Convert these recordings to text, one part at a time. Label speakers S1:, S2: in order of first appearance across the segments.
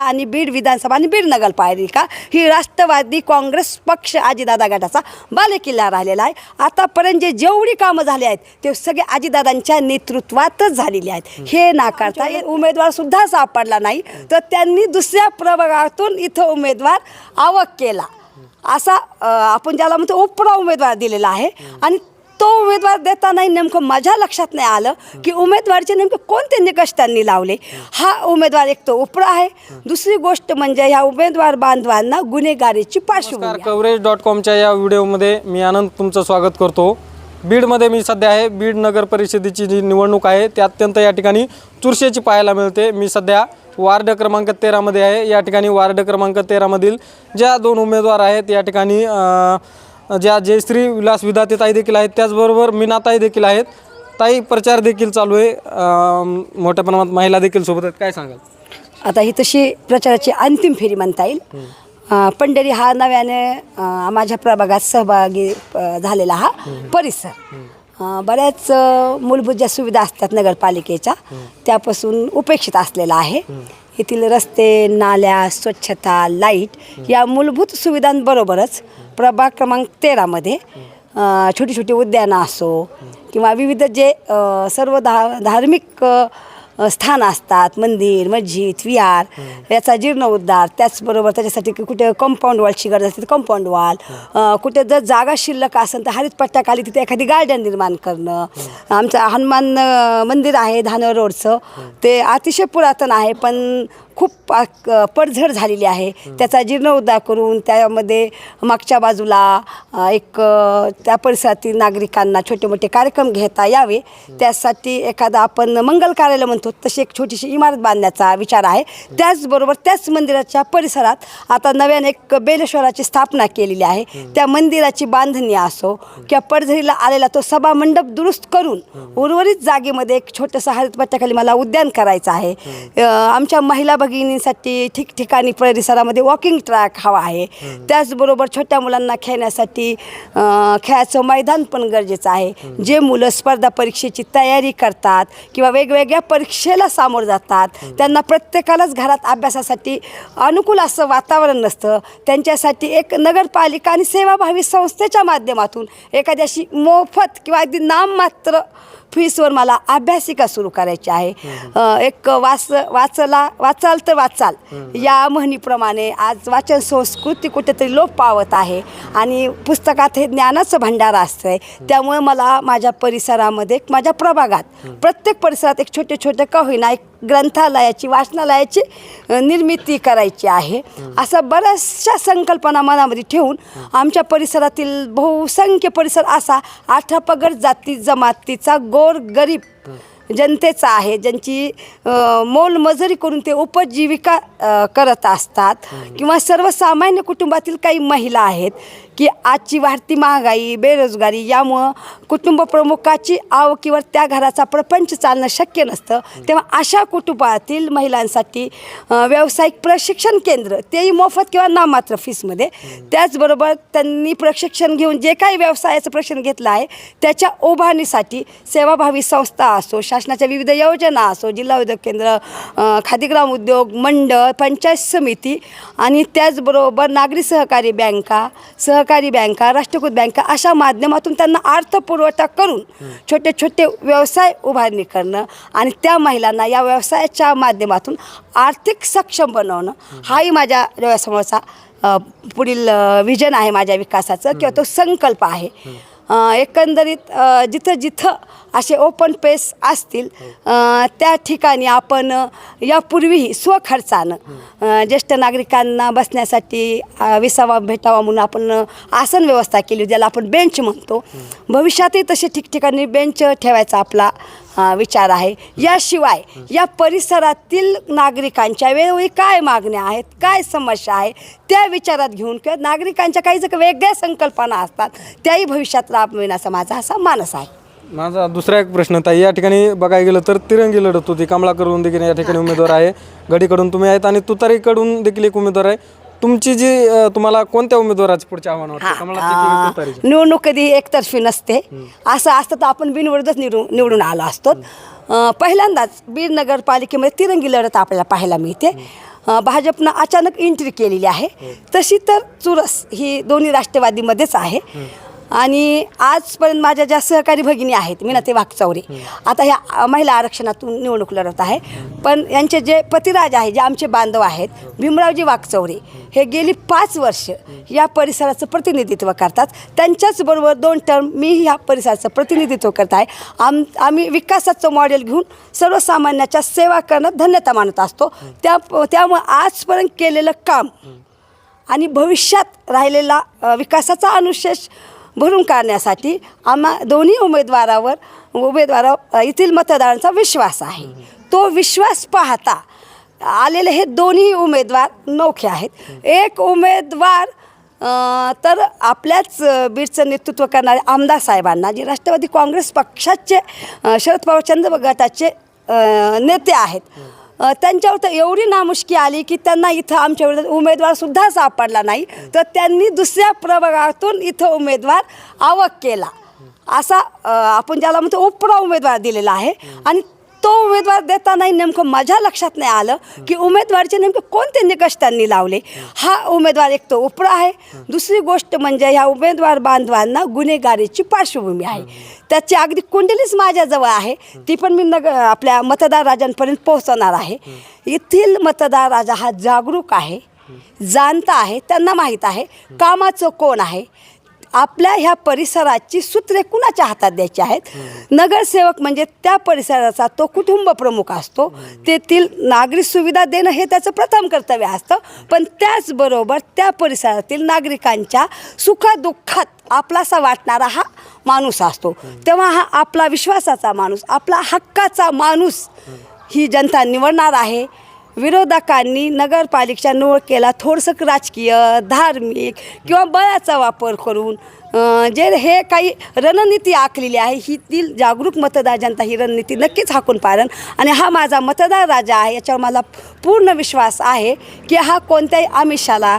S1: आणि बीड विधानसभा आणि बीड नगरपालिका ही राष्ट्रवादी काँग्रेस पक्ष आजीदादा गटाचा बालेकिल्ला राहिलेला आहे. आतापर्यंत जे जेवढी कामं झाली आहेत ते सगळे आजीदादांच्या नेतृत्वातच झालेली आहेत. हे नाकारता उमेदवार सुद्धा सापडला नाही. तर त्यांनी दुसऱ्या प्रभागातून इथं उमेदवार आवक केला. असा आपण ज्याला म्हणतो उपरा उमेदवार दिलेला आहे. आणि तो उमेदवार देतानाही नेमकं माझ्या लक्षात नाही आलं की उमेदवारचे नेमके कोणते निकष त्यांनी लावले. हा उमेदवार एक तो उपरा आहे. दुसरी गोष्ट म्हणजे ह्या उमेदवार बांधवांना गुन्हेगारीची पार्श्वभूमी आहे.
S2: कवरेज डॉट कॉमच्या या व्हिडिओमध्ये मी आनंद तुमचं स्वागत करतो. बीडमध्ये मी सध्या आहे. बीड नगर परिषदेची जी निवडणूक आहे ती अत्यंत या ठिकाणी चुरशेची पाहायला मिळते. मी सध्या वार्ड क्रमांक तेरामध्ये आहे. या ठिकाणी वार्ड क्रमांक तेरामधील ज्या दोन उमेदवार आहेत या ठिकाणी ज्या जयश्री विलास विधाते ताई देखील आहेत त्याचबरोबर मीनाताई देखील आहेत. ताई प्रचार देखील चालू आहे. मोठ्या प्रमाणात महिला देखील सोबत आहेत. काय सांगाल?
S1: आता ही तशी प्रचाराची अंतिम फेरी म्हणता येईल. पंढरी हा नव्याने माझ्या प्रभागात सहभागी झालेला हा परिसर. बऱ्याच मूलभूत ज्या सुविधा असतात नगरपालिकेच्या त्यापासून उपेक्षित असलेला आहे. येथील रस्ते नाल्या स्वच्छता लाइट या मूलभूत सुविधांबरोबरच प्रभाग क्रमांक तेरामध्ये छोटी छोटी उद्यानं असो किंवा विविध जे सर्व धा धार्मिक स्थान असतात मंदिर मस्जिद विहार याचा जीर्णोद्धार त्याचबरोबर त्याच्यासाठी की कुठे कंपाऊंड वॉलची गरज असते कंपाऊंड वॉल कुठे जर जागा शिल्लक असेल तर हरित पट्ट्याखाली तिथे एखादी गार्डन निर्माण करणं. आमचं हनुमान मंदिर आहे धानोर रोडचं. ते अतिशय पुरातन आहे पण खूप पाक पडझड झालेली आहे. त्याचा जीर्णोद्धार करून त्यामध्ये मागच्या बाजूला एक त्या परिसरातील नागरिकांना छोटे मोठे कार्यक्रम घेता यावे. त्यासाठी एखादा आपण मंगल कार्यालय म्हणतो तशी एक छोटीशी इमारत बांधण्याचा विचार आहे. त्याचबरोबर त्याच मंदिराच्या परिसरात आता नव्याने एक बेलेश्वराची स्थापना केलेली आहे. त्या मंदिराची बांधणी असो किंवा पडझडीला आलेला तो सभा मंडप दुरुस्त करून उर्वरित जागेमध्ये एक छोटंसं हरितपट्ट्याखाली मला उद्यान करायचं आहे. आमच्या महिला भगिनींसाठी ठिकठिकाणी परिसरामध्ये वॉकिंग ट्रॅक हवा आहे. त्याचबरोबर छोट्या मुलांना खेळण्यासाठी खेळाचं मैदान पण गरजेचं आहे. जे मुलं स्पर्धा परीक्षेची तयारी करतात किंवा वेगवेगळ्या परीक्षेला सामोरं जातात त्यांना प्रत्येकालाच घरात अभ्यासासाठी अनुकूल असं वातावरण नसतं. त्यांच्यासाठी एक नगरपालिका आणि सेवाभावी संस्थेच्या माध्यमातून एखादी अशी मोफत किंवा अगदी नाममात्र फीसवर मला अभ्यासिका सुरू करायची आहे. एक वाच वाचला वाचाल तर वाचाल. या म्हणीप्रमाणे आज वाचन संस्कृती कुठेतरी लोप पावत आहे आणि पुस्तकात हे ज्ञानाचं भांडार असतं आहे त्यामुळे मला माझ्या परिसरामध्ये माझ्या प्रभागात प्रत्येक परिसरात एक छोटे छोटे का होईना एक ग्रंथालयाची वाचनालयाची निर्मिती करायची आहे. असं बऱ्याचशा संकल्पना मनामध्ये ठेवून आमच्या परिसरातील बहुसंख्य परिसर असा आठापगड जाती जमातीचा गोर गरीब जनतेचा आहे ज्यांची मोलमजुरी करून ते उपजीविका करत असतात. किंवा सर्वसामान्य कुटुंबातील काही महिला आहेत की आजची वाढती महागाई बेरोजगारी यामुळं कुटुंब प्रमुखाची आवकीवर त्या घराचा प्रपंच चालणं शक्य नसतं. तेव्हा अशा कुटुंबातील महिलांसाठी व्यावसायिक प्रशिक्षण केंद्र तेही मोफत किंवा नाममात्र फीसमध्ये. त्याचबरोबर त्यांनी प्रशिक्षण घेऊन जे काही व्यवसायाचं प्रशिक्षण घेतलं आहे त्याच्या उभारणीसाठी सेवाभावी संस्था असो शासनाच्या विविध योजना असो जिल्हा उद्योग केंद्र खादीग्राम उद्योग मंडळ पंचायत समिती आणि त्याचबरोबर नागरी सहकारी बँका सहकारी बँका राष्ट्रकृत बँका अशा माध्यमातून त्यांना अर्थपुरवठा करून छोटे छोटे व्यवसाय उभारणी करणं आणि त्या महिलांना या व्यवसायाच्या माध्यमातून आर्थिक सक्षम बनवणं हाही माझ्या डोळ्यासमोरचा पुढील विजन आहे माझ्या विकासाचं किंवा तो संकल्प आहे. एकंदरीत जिथं जिथं असे ओपन पेस असतील त्या ठिकाणी आपण यापूर्वीही स्वखर्चानं ज्येष्ठ नागरिकांना बसण्यासाठी विसावा भेटावा म्हणून आपण आसन व्यवस्था केली ज्याला आपण बेंच म्हणतो. भविष्यातही तसे ठिकठिकाणी बेंच ठेवायचा आपला विचार आहे. याशिवाय या परिसरातील नागरिकांच्या वेळोवेळी काय मागण्या आहेत काय समस्या आहे त्या विचारात घेऊन किंवा नागरिकांच्या काही जर वेगळ्या संकल्पना असतात त्याही भविष्यात राबविण्याचा माझा असा मानस आहे.
S2: माझा दुसरा एक प्रश्न ताई या ठिकाणी बघायला गेलं तर तिरंगी लढत होती. कमळाकडून देखील या ठिकाणी उमेदवार आहे. गडीकडून तुम्ही आहेत आणि तुतारीकडून देखील एक उमेदवार आहे. तुमची जी अ, तुम्हाला कोणत्या उमेदवाराचे पुढचे आव्हान वाटतं? कमळाचे की तुतारीचे?
S1: निवडणूक कधी एकतर्फी नसते. असं असतं तर आपण बिनविरोधच निवडून निवडून आलो असतो. अं, पहिल्यांदाच बीड नगरपालिकेमध्ये तिरंगी लढत आपल्याला पाहायला मिळते. अ, भाजपनं अचानक एंट्री केलेली आहे. तशी तर चुरस ही दोन्ही राष्ट्रवादीमध्येच आहे. आणि आजपर्यंत माझ्या ज्या सहकारी भगिनी आहेत मीनाते वाघचौरे आता ह्या महिला आरक्षणातून निवडणूक लढत आहे. पण यांचे जे पतिराज आहे जे आमचे बांधव आहेत भीमरावजी वाघचौरे हे गेली पाच वर्ष या परिसराचं प्रतिनिधित्व करतात. त्यांच्याचबरोबर दोन टर्म मी ह्या परिसराचं प्रतिनिधित्व करत आहे. आम आम्ही विकासाचं मॉडेल घेऊन सर्वसामान्याच्या सेवा करणं धन्यता मानत असतो. त्या त्यामुळं आजपर्यंत केलेलं काम आणि भविष्यात राहिलेला विकासाचा अनुशेष भरून काढण्यासाठी आम्हा दोन्ही उमेदवारावर उमेदवारावर येथील मतदारांचा विश्वास आहे. तो विश्वास पाहता आलेले हे दोन्ही उमेदवार नौखे आहेत. एक उमेदवार तर आपल्याच बीडचं नेतृत्व करणारे आमदार साहेबांना जे राष्ट्रवादी काँग्रेस पक्षाचे शरद पवार चंद्र गटाचे नेते आहेत. त्यांच्यावर तर एवढी नामुष्की आली की त्यांना इथं आमच्या विरोधात उमेदवारसुद्धा सापडला नाही. तर त्यांनी दुसऱ्या प्रभागातून इथं उमेदवार आवक केला. असा आपण ज्याला म्हणतो उपरा उमेदवार दिलेला आहे. आणि तो उमेदवार देतानाही नेमकं माझ्या लक्षात नाही आलं की उमेदवारचे नेमके कोणते निकष त्यांनी लावले. हा उमेदवार एक तो उपरा आहे. दुसरी गोष्ट म्हणजे ह्या उमेदवार बांधवांना गुन्हेगारीची पार्श्वभूमी आहे. त्याची अगदी कुंडलीच माझ्याजवळ आहे. ती पण मी नग आपल्या मतदार राजांपर्यंत पोहोचवणार आहे. येथील मतदार राजा हा जागरूक आहे. जाणता आहे. त्यांना माहीत आहे. कामाचं कोण आहे. आपल्या ह्या परिसराची सूत्रे कुणाच्या हातात द्यायची आहेत? नगरसेवक म्हणजे त्या परिसराचा तो कुटुंब प्रमुख असतो. तेथील नागरिक सुविधा देणं हे त्याचं प्रथम कर्तव्य असतं. पण त्याचबरोबर त्या परिसरातील नागरिकांच्या सुखदुःखात आपलासा वाटणारा हा माणूस असतो. तेव्हा हा आपला विश्वासाचा माणूस आपला हक्काचा माणूस ही जनता निवडणार आहे. विरोधकांनी नगरपालिकेच्या नोळ केला थोडंसं राजकीय धार्मिक किंवा बळाचा वापर करून जे हे काही रणनीती आखलेली आहे ही ती जागरूक मतदार जनता ही रणनीती नक्कीच हाकून पारण आणि हा माझा मतदार राजा आहे याच्यावर मला पूर्ण विश्वास आहे की हा कोणत्याही आमिषाला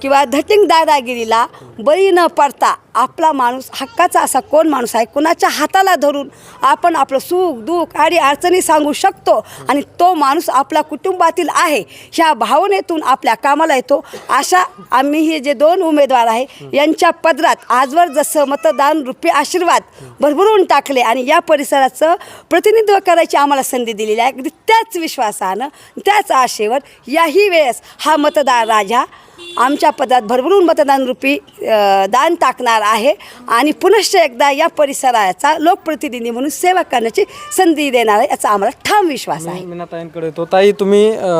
S1: किंवा धटिंग दादागिरीला बळी न पडता आपला माणूस हक्काचा असा कोण माणूस आहे? कोणाच्या हाताला धरून आपण आपलं सुख दुःख आणि अडचणी सांगू शकतो? आणि तो माणूस आपल्या कुटुंबातील आहे. ह्या भावनेतून आपल्या कामाला येतो. अशा आम्ही हे जे दोन उमेदवार आहे यांच्या पदरात आजवर जसं मतदान रूपी आशीर्वाद भरभरून टाकले आणि या परिसराचं प्रतिनिधित्व करायची आम्हाला संधी दिलेली आहे. अगदी त्याच विश्वासानं त्याच आशेवर याही वेळेस हा मतदार राजा आमच्या पदात भरभरून मतदान रुपी दान टाकणार आहे आणि पुनश्च एकदा या परिसराचा लोकप्रतिनिधी म्हणून सेवा करण्याची संधी देणार आहे याचा आम्हाला ठाम विश्वास आहे.
S2: मी मीनाताईंकडे येतो. ताई तुम्ही अ,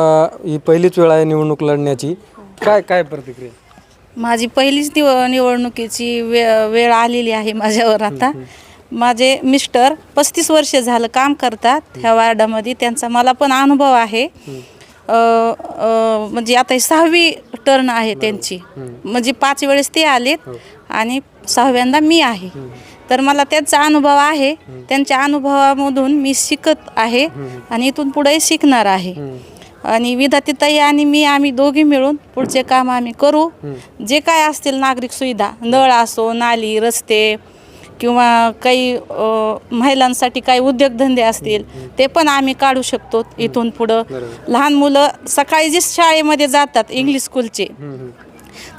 S2: ही पहिलीच वेळ आहे निवडणूक लढण्याची. काय काय प्रतिक्रिया?
S3: माझी पहिलीच निव निवडणुकीची वे वेळ आलेली आहे माझ्यावर आता. माझे मिस्टर पस्तीस वर्ष झालं काम करतात ह्या वार्डामध्ये. त्यांचा मला पण अनुभव आहे. अ, अ, म्हणजे आता ही सहावी टर्न आहे त्यांची. म्हणजे पाच वेळेस ते आलेत आणि सहाव्यांदा मी आहे. तर मला त्यांचा अनुभव आहे. त्यांच्या अनुभवामधून मी शिकत आहे आणि इथून पुढे शिकणार आहे. आणि विधातीताई आणि मी आम्ही दोघी मिळून पुढचे काम आम्ही करू. जे काय असतील नागरिक सुविधा नळ असो नाली रस्ते किंवा काही महिलांसाठी काही उद्योगधंदे असतील ते पण आम्ही काढू शकतो इथून पुढं. लहान मुलं सकाळी जे शाळेमध्ये जातात इंग्लिश स्कूलचे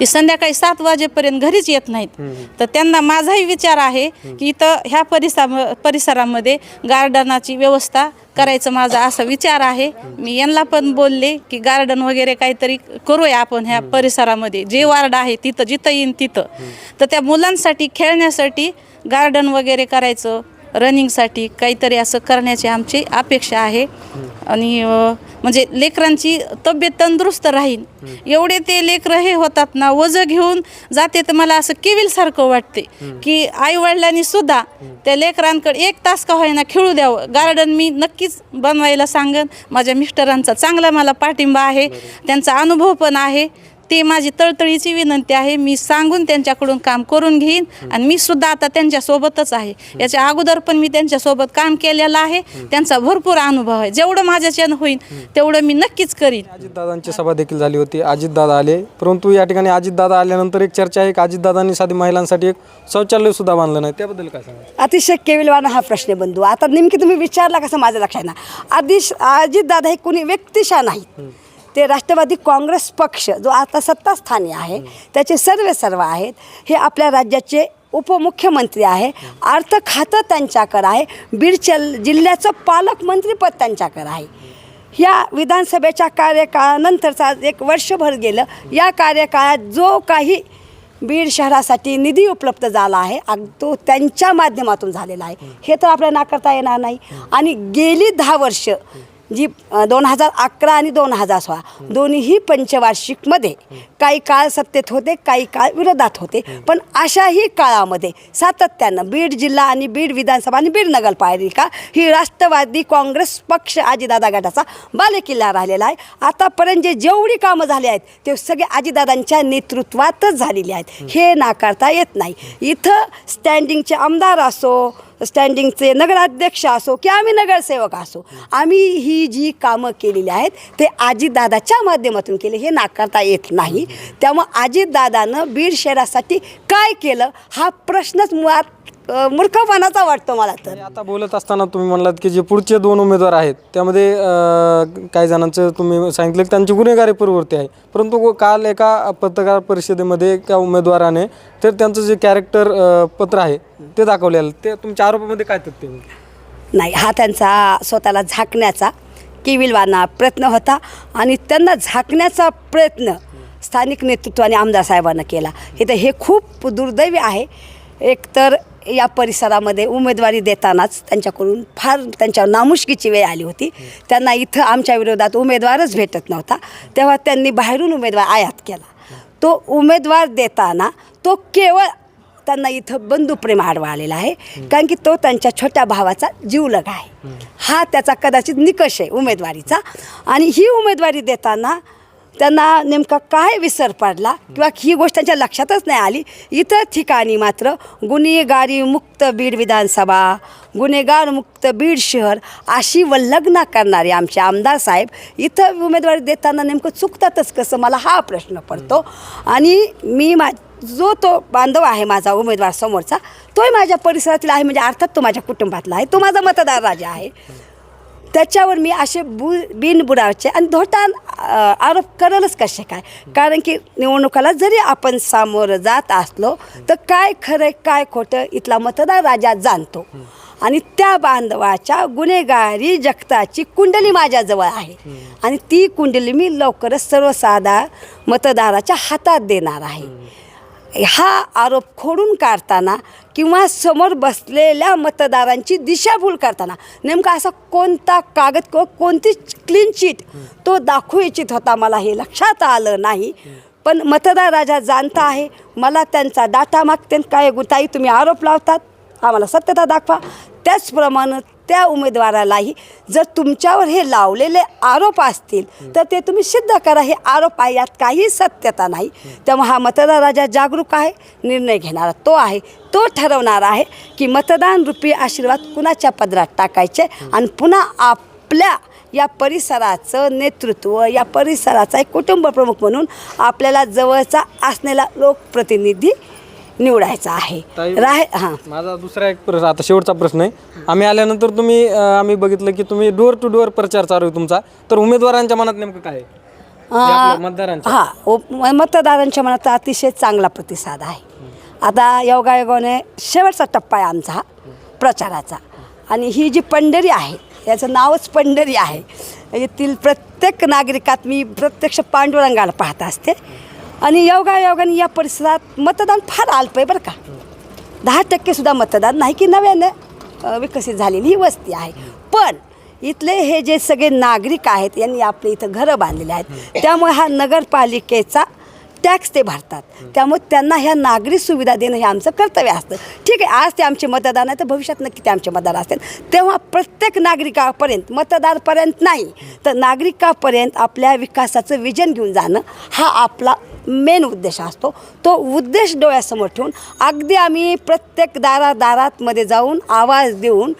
S3: ते संध्याकाळी सात वाजेपर्यंत घरीच येत नाहीत. तर त्यांना माझाही विचार आहे की इथं ह्या परिसा परिसरामध्ये गार्डनाची व्यवस्था करायचं माझा असा विचार आहे. मी यांना पण बोलले की गार्डन वगैरे काहीतरी करूया आपण ह्या परिसरामध्ये. जे वार्ड आहे तिथं जिथं येईन तिथं. तर त्या मुलांसाठी खेळण्यासाठी गार्डन वगैरे करायचं. रनिंगसाठी काहीतरी असं करण्याची आमची अपेक्षा आहे. आणि म्हणजे लेकरांची तब्येत तंदुरुस्त राहील. एवढे ते लेकरं हे होतात ना वजं घेऊन जाते तर मला असं केविलसारखं वाटते की आईवडिलांनी सुद्धा त्या लेकरांकडे एक तास का होईना खेळू द्यावं. गार्डन मी नक्कीच बनवायला सांगेन. माझ्या मिस्टरांचा चांगला मला पाठिंबा आहे. त्यांचा अनुभव पण आहे. ते माझी तळतळीची विनंती आहे. मी सांगून त्यांच्याकडून काम करून घेईन आणि मी सुद्धा आता त्यांच्यासोबतच आहे. याच्या अगोदर पण मी त्यांच्यासोबत काम केलेलं आहे. त्यांचा भरपूर अनुभव आहे. जेवढं माझ्याच्यानं होईल तेवढं मी नक्कीच करीन.
S2: अजितदादांची सभा देखील झाली होती. अजितदादा आले. परंतु या ठिकाणी अजितदादा आल्यानंतर एक चर्चा आहे. की अजितदादांनी साधी महिलांसाठी एक शौचालय सुद्धा बांधलं नाही. त्याबद्दल काय सांगा
S1: अतिशय केविलवाना हा प्रश्न बंधू. आता नेमकी तुम्ही विचारला कसं माझ्या लक्षात ना आदिश अजितदादा हे कुणी व्यक्तिशा नाहीत. ते राष्ट्रवादी काँग्रेस पक्ष जो आता सत्तास्थानी आहे त्याचे सर्व सर्व आहेत हे आपल्या राज्याचे उपमुख्यमंत्री आहे अर्थ खातं त्यांच्याकडं आहे बीड चल जिल्ह्याचं पालकमंत्रीपद त्यांच्याकडं आहे. या विधानसभेच्या कार्यकाळानंतरचा एक वर्षभर गेलं या कार्यकाळात जो काही बीड शहरासाठी निधी उपलब्ध झाला आहे तो त्यांच्या माध्यमातून झालेला आहे. हे तर आपल्याला नाकारता येणार नाही. आणि गेली दहा वर्ष जी दोन हजार अकरा आणि दोन हजार सोळा. दोन्हीही पंचवार्षिकमध्ये काही काळ सत्तेत होते काही काळ विरोधात होते. पण अशाही काळामध्ये सातत्यानं बीड जिल्हा आणि बीड विधानसभा आणि बीड नगरपालिका ही राष्ट्रवादी काँग्रेस पक्ष आजीदादा गटाचा बालेकिल्ला राहिलेला आहे. आतापर्यंत जे जेवढी कामं झाली आहेत ते सगळे आजीदादांच्या नेतृत्वातच झालेली आहेत. हे नाकारता येत नाही. इथं स्टँडिंगचे आमदार असो स्टँडिंगचे नगराध्यक्ष असो की आम्ही नगरसेवक असो आम्ही ही जी कामं केलेली आहेत ते आजीदादाच्या माध्यमातून केले. हे नाकारता येत नाही. त्यामुळं आजीदादानं बीड शहरासाठी काय केलं हा प्रश्नच मुळात अ, मूर्खपणाचा वाटतो मला तर.
S2: आणि आता बोलत असताना तुम्ही म्हणलात की जे पुढचे दोन उमेदवार आहेत त्यामध्ये अं, काही जणांचं तुम्ही सांगितलं की त्यांची गुन्हेगारी प्रवृत्ती आहे. परंतु काल एका पत्रकार परिषदेमध्ये एका उमेदवाराने तर त्यांचं जे कॅरेक्टर पत्र आहे ते दाखवलेलं. ते तुमच्या आरोपामध्ये काय तथ्य आहे?
S1: नाही हा त्यांचा स्वतःला झाकण्याचा किविलवाना प्रयत्न होता आणि त्यांना झाकण्याचा प्रयत्न स्थानिक नेतृत्वाने आमदार साहेबांना केला. हे तर हे खूप दुर्दैवी आहे. एकतर या परिसरामध्ये उमेदवारी देतानाच त्यांच्याकडून फार त्यांच्यावर नामुष्कीची वेळ आली होती. त्यांना इथं आमच्या विरोधात उमेदवारच भेटत नव्हता. तेव्हा त्यांनी बाहेरून उमेदवार आयात केला. तो उमेदवार देताना तो केवळ त्यांना इथं बंधुप्रेम आडवा आलेला आहे. कारण की तो त्यांच्या छोट्या भावाचा जीवलग आहे. हा त्याचा कदाचित निकष आहे उमेदवारीचा. आणि ही उमेदवारी देताना त्यांना नेमका काय विसर पडला किंवा ही गोष्ट त्यांच्या लक्षातच नाही आली? इतर ठिकाणी मात्र गुन्हेगारी मुक्त बीड विधानसभा गुन्हेगार मुक्त बीड शहर अशी वल्लग्ना करणारे आमचे आमदार साहेब इथं उमेदवारी देताना नेमकं चुकतातच कसं? मला हा प्रश्न पडतो. आणि मी मा जो तो बांधव आहे माझा उमेदवार समोरचा तोही माझ्या परिसरातील आहे म्हणजे अर्थात तो माझ्या कुटुंबातला आहे. तो माझा मतदार राजा आहे. त्याच्यावर मी असे बु बिनबुडाचे आणि धोटान आरोप करलच कसे काय? कारण की निवडणुकाला जरी आपण सामोरं जात असलो तर काय खरं काय खोटं इथला मतदार राजा जाणतो. आणि त्या बांधवाच्या गुन्हेगारी जगताची कुंडली माझ्याजवळ आहे. आणि ती कुंडली मी लवकरच सर्वसाधा मतदाराच्या हातात देणार आहे. हा आरोप खोडून काढताना किंवा समोर बसलेल्या मतदारांची दिशाभूल करताना नेमका असा कोणता कागद किंवा कोणती क्लीन चिट तो दाखवू इच्छित होता मला हे लक्षात आलं नाही. पण मतदार राजा जाणता आहे मला त्यांचा डाटा मागते काय गुताई तुम्ही आरोप लावतात. आम्हाला सत्यता दाखवा. त्याचप्रमाणे त्या उमेदवारालाही जर तुमच्यावर हे लावलेले आरोप असतील तर ते तुम्ही सिद्ध करा. हे आरोप आहे यात काही सत्यता नाही. तेव्हा हा मतदार राजा जागरूक आहे निर्णय घेणारा तो आहे तो ठरवणार आहे की मतदान रुपी आशीर्वाद कुणाच्या पदरात टाकायचे आणि पुन्हा आपल्या या परिसराचं नेतृत्व या परिसराचा एक कुटुंब प्रमुख म्हणून आपल्याला जवळचा असलेला लोकप्रतिनिधी निवडायचा आहे.
S2: ताई-
S1: राह हां.
S2: माझा दुसरा एक प्रश्न आता शेवटचा प्रश्न आहे. आम्ही आल्यानंतर तुम्ही अं, आम्ही बघितलं की तुम्ही डोअर टू डोअर प्रचार चालू आहे तुमचा. तर उमेदवारांच्या मनात नेमकं काय आहे? जे आपल्या मतदारांच्या.
S1: हा मतदारांच्या मनात अतिशय चांगला प्रतिसाद आहे. आता योगायोगाने शेवटचा टप्पा आहे आमचा हा प्रचाराचा. आणि ही जी पंढरी आहे याचं नावच पंढरी आहे. येथील प्रत्येक नागरिकात मी प्रत्यक्ष पांडुरंगाला पाहत असते. आणि योगायोगाने या परिसरात मतदान फार अल्प आहे बरं का. दहा टक्केसुद्धा मतदान नाही की नव्यानं विकसित झालेली ही वस्ती आहे. पण इथले हे जे सगळे नागरिक आहेत यांनी आपले इथं घरं बांधलेले आहेत. त्यामुळे हा नगरपालिकेचा टॅक्स ते भरतात. त्यामुळे त्यांना ह्या नागरी सुविधा देणं हे आमचं कर्तव्य असतं. ठीक आहे आज ते आमचे मतदान आहे तर भविष्यात नक्की ते आमचे मतदार असतील. तेव्हा प्रत्येक नागरिकापर्यंत मतदारपर्यंत नाही तर नागरिकापर्यंत आपल्या विकासाचं विजन घेऊन जाणं हा आपला मेन उद्देश असतो. तो उद्देश डोळ्यासमोर ठेवून अगदी आम्ही प्रत्येक दारा दारातमध्ये जाऊन आवाज देऊन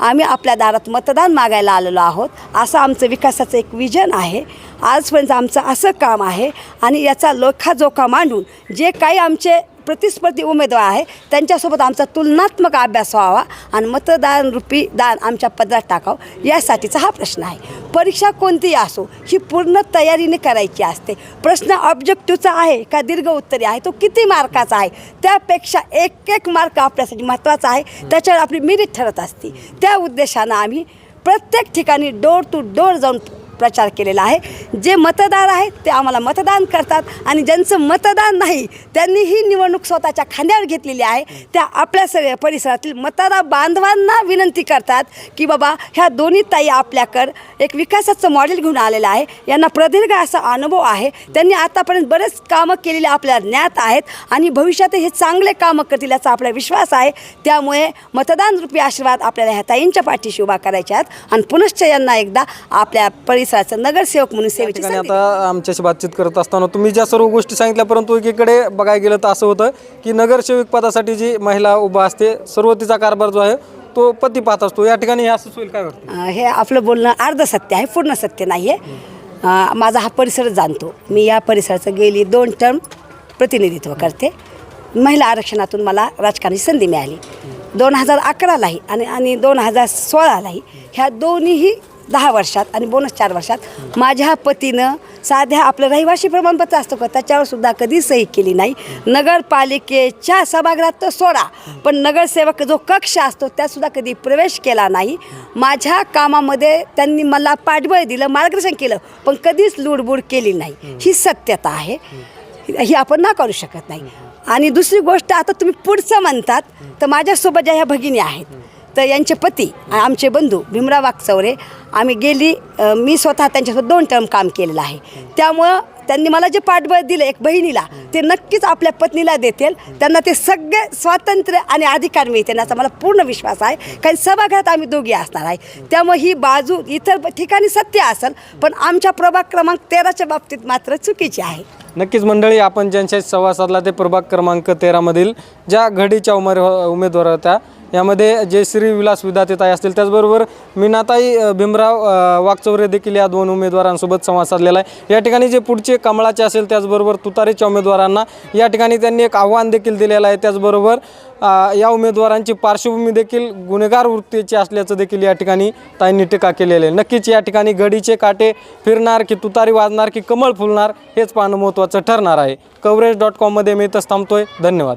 S1: आम्ही आपल्या दारात मतदान मागायला आलेलो आहोत. असं आमचं विकासाचं एक विजन आहे. आजपर्यंत आमचं असं काम आहे आणि याचा लोखाजोखा मांडून जे काही आमचे प्रतिस्पर्धी उमेदवार आहे. त्यांच्यासोबत आमचा तुलनात्मक अभ्यास व्हावा आणि मतदानरूपी दान आमच्या पदरात टाकावं यासाठीचा हा प्रश्न आहे. परीक्षा कोणतीही असो ही पूर्ण तयारीने करायची असते. प्रश्न ऑब्जेक्टिव्हचा आहे का दीर्घ उत्तरी आहे तो किती मार्काचा आहे? त्यापेक्षा एक एक मार्क आपल्यासाठी महत्त्वाचा आहे. त्याच्यावर आपली मिरीट ठरत असते. त्या उद्देशानं आम्ही प्रत्येक ठिकाणी डोर टू डोर जाऊन प्रचार केलेला आहे. जे मतदार आहेत ते आम्हाला मतदान करतात आणि ज्यांचं मतदान नाही त्यांनी ही निवडणूक स्वतःच्या खांद्यावर घेतलेली आहे. त्या आपल्या सगळ्या परिसरातील मतदार बांधवांना विनंती करतात की बाबा ह्या दोन्ही ताई आपल्याकडं एक विकासाचं मॉडेल घेऊन आलेलं आहे. यांना प्रदीर्घ असा अनुभव आहे. त्यांनी आतापर्यंत बरेच कामं केलेले आपल्याला ज्ञात आहेत आणि भविष्यात हे चांगले कामं करतील याचा आपला विश्वास आहे. त्यामुळे मतदान रूपी आशीर्वाद आपल्याला ह्या ताईंच्या पाठीशी उभा करायच्या आहेत. आणि पुनश्च यांना एकदा आपल्या परिसराचं नगरसेवक म्हणून सेवेची
S2: ठिकाणी
S1: संधी.
S2: आता आमच्याशी बातचीत करत असताना तुम्ही ज्या सर्व गोष्टी सांगितल्या परंतु एकीकडे बघायला गेलं तर असं होतं की नगरसेवक पदासाठी जी महिला उभा असते सर्व तिचा कारभार जो आहे तो पती पाहत असतो. या ठिकाणी हे असं होईल काय वाटतं?
S1: अं, हे आपलं बोलणं अर्ध सत्य आहे पूर्ण सत्य नाही आहे माझा हा परिसरच जाणतो. मी या परिसराचं गेली दोन टर्म प्रतिनिधित्व करते. महिला आरक्षणातून मला राजकारणाची संधी मिळाली. दोन हजार अकरालाही आणि आणि दोन हजार सोळालाही ह्या दोन्हीही दहा वर्षात आणि बोनस चार वर्षात माझ्या पतीनं साध्या आपलं रहिवासी प्रमाणपत्र असतो का? त्याच्यावर सुद्धा कधी सही केली नाही. नगरपालिकेच्या सभागृहात तर सोडा पण नगरसेवक जो कक्ष असतो त्यातसुद्धा कधी प्रवेश केला नाही. माझ्या कामामध्ये त्यांनी मला पाठबळ दिलं मार्गदर्शन केलं पण कधीच लुडबुड केली नाही. ही सत्यता आहे. ही आपण ना करू शकत नाही. आणि दुसरी गोष्ट आता तुम्ही पुढचं म्हणतात तर माझ्यासोबत ज्या ह्या भगिनी आहेत तर यांचे पती आमचे बंधू भीमराव वागचौरे आम्ही गेली मी स्वतः त्यांच्यासोबत दोन टर्म काम केलेलं आहे. त्यामुळं त्यांनी मला जे पाठबळ दिलं एक बहिणीला ते नक्कीच आपल्या पत्नीला देतील. त्यांना ते सगळे स्वातंत्र्य आणि अधिकार मिळतील याचा मला पूर्ण विश्वास आहे. कारण सभागृहात आम्ही दोघी असणार आहे. त्यामुळे ही बाजू इतर ठिकाणी सत्य असेल पण आमच्या प्रभाग क्रमांक तेराच्या बाबतीत मात्र चुकीची आहे.
S2: नक्कीच मंडळी आपण ज्यांच्याशी संवाद साधला ते प्रभाग क्रमांक तेरामधील ज्या घडीच्या उमर हो, उमेदवार होत्या यामध्ये जयश्री विलास विधातेताई असतील त्याचबरोबर मीनाताई भीमराव अ, देखील या दोन उमेदवारांसोबत संवाद साधलेला आहे. या ठिकाणी जे पुढचे कमळाचे असेल त्याचबरोबर तुतारीच्या उमेदवारांना या ठिकाणी त्यांनी एक आव्हान देखील दिलेलं आहे. त्याचबरोबर या उमेदवारांची पार्श्वभूमी देखील गुन्हेगार वृत्तीची असल्याचं देखील या ठिकाणी ताईंनी टीका केलेली आहे. नक्कीच या ठिकाणी घडीचे काटे फिरणार की तुतारी वाजणार की कमळ फुलणार हेच पाहणं महत्त्वाचं ठरणार आहे. कवरेज डॉट कॉममध्ये मी इथंच थांबतोय. धन्यवाद.